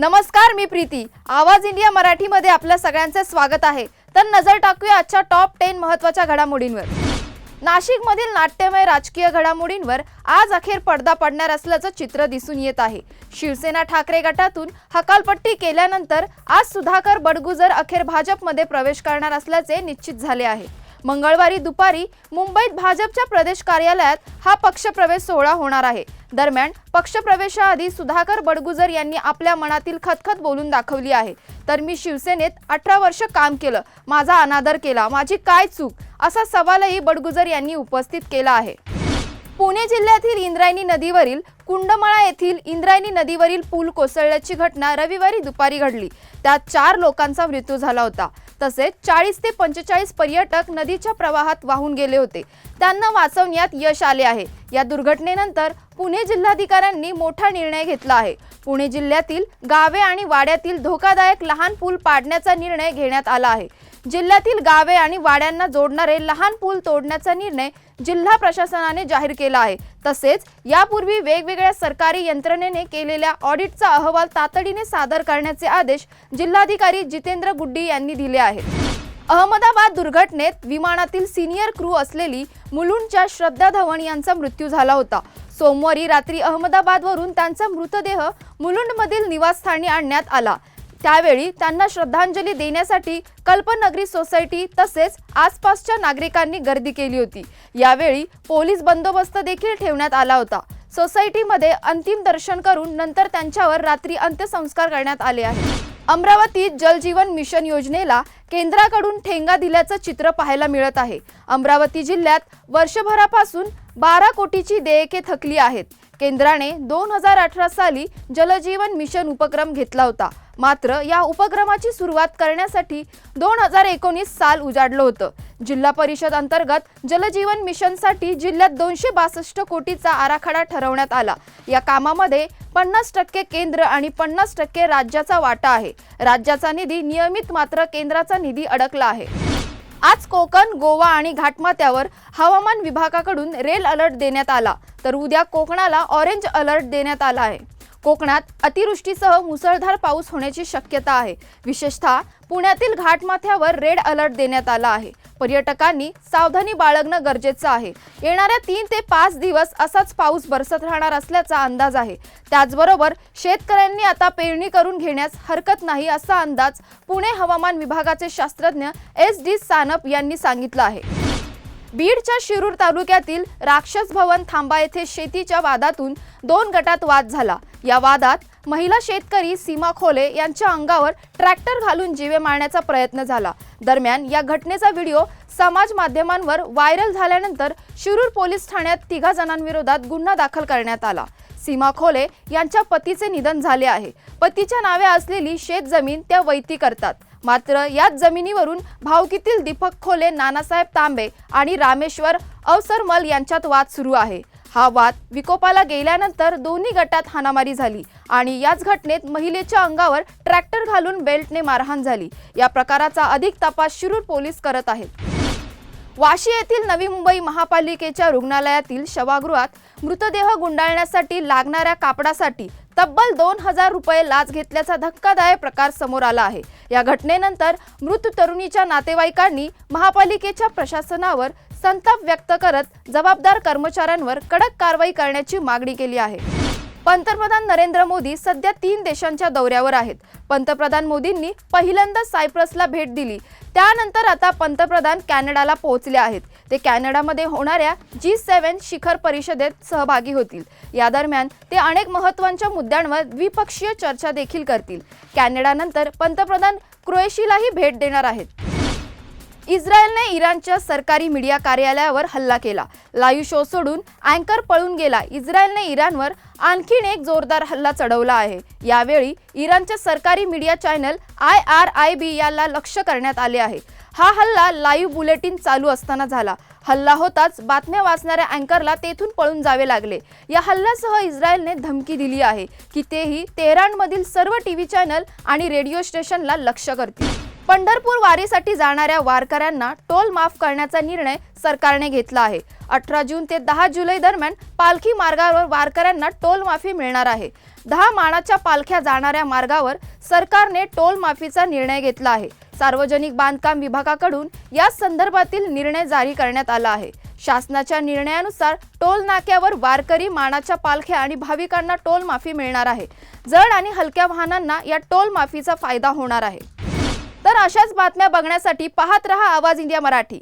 नमस्कार मी प्रीती. आवाज इंडिया मराठीमध्ये आपल्या सगळ्यांचे स्वागत आहे. तर नजर टाकूया आजच्या टॉप टेन महत्त्वाच्या घडामोडींवर. नाशिकमधील नाट्यमय राजकीय घडामोडींवर आज अखेर पडदा पडणार असल्याचं चित्र दिसून येत आहे. शिवसेना ठाकरे गटातून हकालपट्टी केल्यानंतर आज सुधाकर बडगुजर अखेर भाजपमध्ये प्रवेश करणार असल्याचे निश्चित झाले आहे. मंगळवारी दुपारी मुंबईत भाजपच्या प्रदेश कार्यालयात हा पक्षप्रवेश सोहळा होणार आहे. दरम्यान पक्षप्रवेशाआधी सुधाकर बडगुजर यांनी आपल्या मनातील खतखत बोलून दाखवली आहे. तर मी शिवसेनेत अठरा वर्ष काम केलं. माझा अनादर केला. माझी काय चूक? असा सवालही बडगुजर यांनी उपस्थित केला आहे. पुणे जिल्ह्यातील इंद्रायणी नदीवरील कुंडमाळा येथील इंद्रायणी नदीवरील पूल कोसळल्याची घटना रविवारी दुपारी घडली. त्यात चार लोकांचा मृत्यू झाला होता. तसेच चाळीस ते पंचेचाळीस पर्यटक नदीच्या प्रवाहात वाहून गेले होते. त्यांना वाचवण्यात यश आले आहे. या दुर्घटनेनंतर पुणे जिल्हाधिकाऱ्यांनी मोठा निर्णय घेतला आहे. पुणे जिल्ह्यातील गावे आणि वाड्यातील धोकादायक लहान पूल पाडण्याचा निर्णय घेण्यात आला आहे. जिल्ह्यातील गावे आणि वाड्यांना जोडणारे लहान पूल तोडण्याचा निर्णय जिल्हा प्रशासनाने जाहीर केला आहे. तसेच यापूर्वी वेगवेगळ्या सरकारी यंत्रणेने केलेल्या ऑडिटचा अहवाल तातडीने सादर करण्याचे आदेश जिल्हाधिकारी जितेंद्र गुड्डी यांनी दिले आहेत. अहमदाबाद दुर्घटनेत विमानातील सिनियर क्रू असलेली मुलुंडच्या श्रद्धा धवन यांचा मृत्यू झाला होता. सोमवारी रात्री अहमदाबादवरून त्यांचा मृतदेह मुलुंडमधील निवासस्थानी आणण्यात आला. त्यावेळी त्यांना श्रद्धांजली देण्यासाठी कल्पनगरी सोसायटी तसेच आसपासच्या नागरिकांनी गर्दी केली होती. यावेळी पोलीस बंदोबस्त देखील ठेवण्यात आला होता. सोसायटीमध्ये अंतिम दर्शन करून नंतर त्यांच्यावर रात्री अंत्यसंस्कार करण्यात आले आहेत. अमरावतीत जलजीवन मिशन योजनेला केंद्राकडून ठेंगा दिल्याचं चित्र पाहायला मिळत आहे. अमरावती जिल्ह्यात वर्षभरापासून बारा कोटीची देयके थकली आहेत. केंद्राने दोन हजार अठरा साली जलजीवन मिशन उपक्रम घेतला होता. मात्र या उपक्रमाची सुरुवात करण्यासाठी दोन हजार एकोणीस साल उजाडलं होतं. जिल्हा परिषद अंतर्गत जलजीवन मिशनसाठी जिल्ह्यात दोनशे बासष्ट कोटीचा आराखडा ठरवण्यात आला. या कामामध्ये पन्नास टक्के केंद्र आणि पन्नास टक्के राज्याचा वाटा आहे. राज्याचा निधी नियमित मात्र केंद्राचा निधी अडकला आहे. आज कोकण गोवा आणि घाटमाथ्यावर हवामान विभागाकडून रेल अलर्ट देण्यात आला. तर उद्या कोकणाला ऑरेंज अलर्ट देण्यात आला आहे. कोकणात अतिवृष्टीसह मुसळधार पाऊस होण्याची शक्यता आहे. विशेषतः पुण्यातील घाटमाथ्यावर रेड अलर्ट देण्यात आला आहे. पर्यटकांनी सावधानी बाळगणं गरजेचं आहे. येणाऱ्या तीन ते पाच दिवस असाच पाऊस बरसत राहणार असल्याचा अंदाज आहे. त्याचबरोबर शेतकऱ्यांनी आता पेरणी करून घेण्यास हरकत नाही असा अंदाज पुणे हवामान विभागाचे शास्त्रज्ञ एस डी सानप यांनी सांगितलं आहे. बीडच्या शिरूर तालुक्यातील राक्षस भवन थांबा येथे शेतीच्या वादातून दोन गटात वाद झाला. या वादात महिला शेतकरी सीमा खोले यांच्या अंगावर ट्रॅक्टर घालून जीवे मारण्याचा प्रयत्न झाला. दरम्यान या घटनेचा व्हिडिओ समाज माध्यमांवर व्हायरल झाल्यानंतर शिरूर पोलीस ठाण्यात तिघा जणांविरोधात गुन्हा दाखल करण्यात आला. सीमा खोले यांच्या पतीचे निधन झाले आहे. पतीच्या नावे असलेली शेतजमीन त्या वैती करतात. मात्र याच जमिनीवरून भावकीतील दीपक खोले नानासाहेब तांबे आणि रामेश्वर अवसरमल यांच्यात वाद सुरू आहे. हा वाद विकोपाला गेल्यानंतर दोन्ही गटात हाणामारी झाली आणि याच घटनेत महिलेच्या अंगावर ट्रॅक्टर घालून बेल्टने मारहाण झाली. या प्रकाराचा अधिक तपास शिरूर पोलीस करत आहेत. वाशी येथील नवी मुंबई महापालिकेच्या रुग्णालयातील शवागृहात मृतदेह गुंडाळण्यासाठी लागणाऱ्या कापडासाठी तब्बल दोन हजार रुपये लाच घेतल्याचा धक्कादायक प्रकार समोर आला आहे. या घटनेनंतर मृत तरुणीच्या नातेवाईकांनी महापालिकेच्या प्रशासनावर संताप व्यक्त करत जबाबदार कर्मचाऱ्यांवर कडक कारवाई करण्याची मागणी केली आहे. पंतप्रधान नरेंद्र मोदी सध्या तीन देशांच्या दौऱ्यावर आहेत. पंतप्रधान मोदींनी पहिल्यांदा सायप्रसला भेट दिली. त्यानंतर आता पंतप्रधान कॅनडाला पोहोचले आहेत. ते कॅनडामध्ये होणाऱ्या जी सेव्हन शिखर परिषदेत सहभागी होतील. या दरम्यान ते अनेक महत्त्वाच्या मुद्द्यांवर द्विपक्षीय चर्चा देखील करतील. कॅनडानंतर पंतप्रधान क्रोएशियालाही भेट देणार आहेत. इस्रायलने इराणच्या सरकारी मीडिया कार्यालयावर हल्ला केला. लाईव्ह शो सोडून अँकर पळून गेला. इस्रायलने इराणवर आणखीन एक जोरदार हल्ला चढवला आहे. यावेळी इराणच्या सरकारी media channel I R I B याला लक्ष करण्यात आले आहे. हा हल्ला लाईव्ह बुलेटिन चालू असताना झाला. हल्ला होताच बातम्या वाचणाऱ्या अँकरला तेथून पळून जावे लागले. या हल्ल्यासह इस्रायलने धमकी दिली आहे की तेही तेहरानमधील सर्व टी व्ही चॅनल आणि रेडिओ स्टेशनला लक्ष करतील. पंढरपूर वारीसाठी जाणाऱ्या वारकऱ्यांना टोल माफ करण्याचा निर्णय सरकारने घेतला आहे. अठरा जून ते दहा जुलै दरम्यान पालखी मार्गावर वारकऱ्यांना टोल माफी मिळणार आहे. दहा मानाच्या पालख्या जाणाऱ्या मार्गावर सरकारने टोल माफीचा निर्णय घेतला आहे. सार्वजनिक बांधकाम विभागाकडून या संदर्भातील निर्णय जारी करण्यात आला आहे. शासनाच्या निर्णयानुसार टोल नाक्यावर वारकरी मानाच्या पालख्या आणि भाविकांना टोल माफी मिळणार आहे. जड आणि हलक्या वाहनांना या टोल माफीचा फायदा होणार आहे. तर अशाच बातम्या बघण्यासाठी पाहत रहा आवाज इंडिया मराठी.